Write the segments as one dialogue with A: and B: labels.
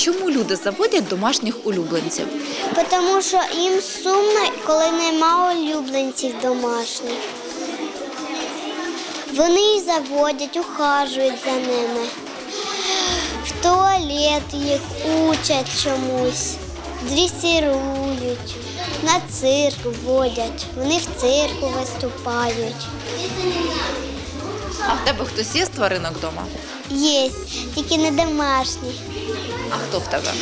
A: Чому люди заводять домашніх улюбленців?
B: Тому що їм сумно, коли нема улюбленців домашніх. Вони їх заводять, ухажують за ними. В туалет їх учать чомусь, дресирують, на цирк водять. Вони в цирку виступають.
A: А в тебе хтось є з тваринок вдома?
B: Є, тільки не домашні.
A: А хто в тебе?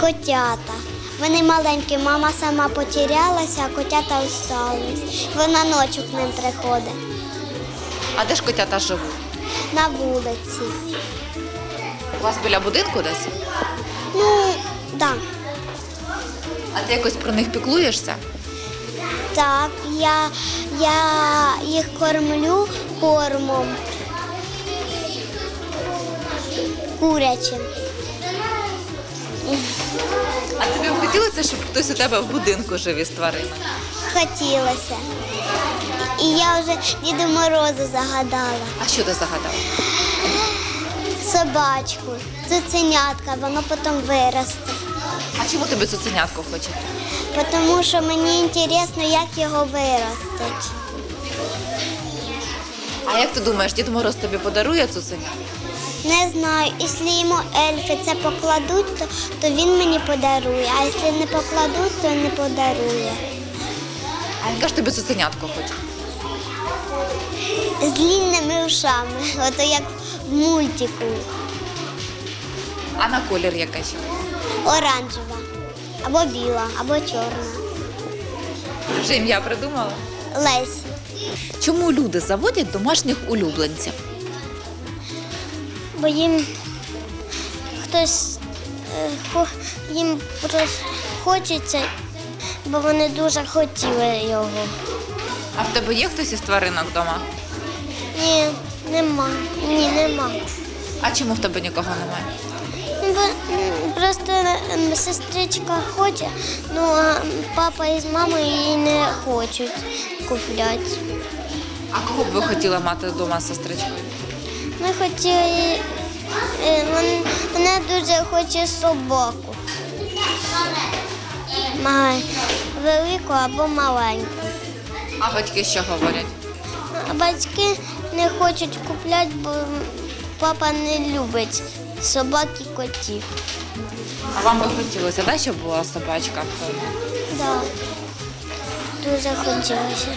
B: Котята. Вони маленькі, мама сама потерялася, а котята остались. Вона ночі к ним приходить
A: А де ж котята живуть?
B: на вулиці.
A: У вас біля будинку десь?
B: Ну, так.
A: А ти якось про них піклуєшся?
B: Так, я, я їх кормлю кормом. Курячим.
A: А тобі б хотілося, щоб хтось у тебе в будинку жив із тваринок?
B: Хотілося. І я вже Діду Морозу загадала.
A: А що ти загадав?
B: Собачку, цуценятка, воно потім виросте.
A: А чому тобі цуценятко хоче?
B: Тому що мені цікаво, як його виростить.
A: А як ти думаєш, Дід Мороз тобі подарує цуценя?
B: Не знаю, якщо йому ельфи це покладуть, то, то він мені подарує, а якщо не покладуть, то не подарує.
A: А яка ж тобі цуценятко хоче?
B: З длинними ушами, ото як в мультику.
A: А на колір яка ще?
B: Оранжева, або біла, або чорна.
A: Вже ім'я придумала?
B: Лесі.
A: Чому люди заводять домашніх улюбленців?
B: Бо їм хтось е, їм хочеться, бо вони дуже хотіли його.
A: А в тебе є хтось із тваринок вдома?
B: Ні, нема. Ні, нема.
A: А чому в тебе нікого немає?
B: Ну, Просто сестричка хоче, ну а папа із мамою її не хочуть купляти.
A: А кого б ви хотіла мати вдома з сестричкою?
B: Ми хотіли, вона дуже хоче собаку. Велику або маленьку.
A: А батьки що говорять?
B: Батьки не хочуть купляти, бо папа не любить собак і котів.
A: А вам би хотілося, да, щоб була собачка вдома?
B: Да. Дуже хотілося.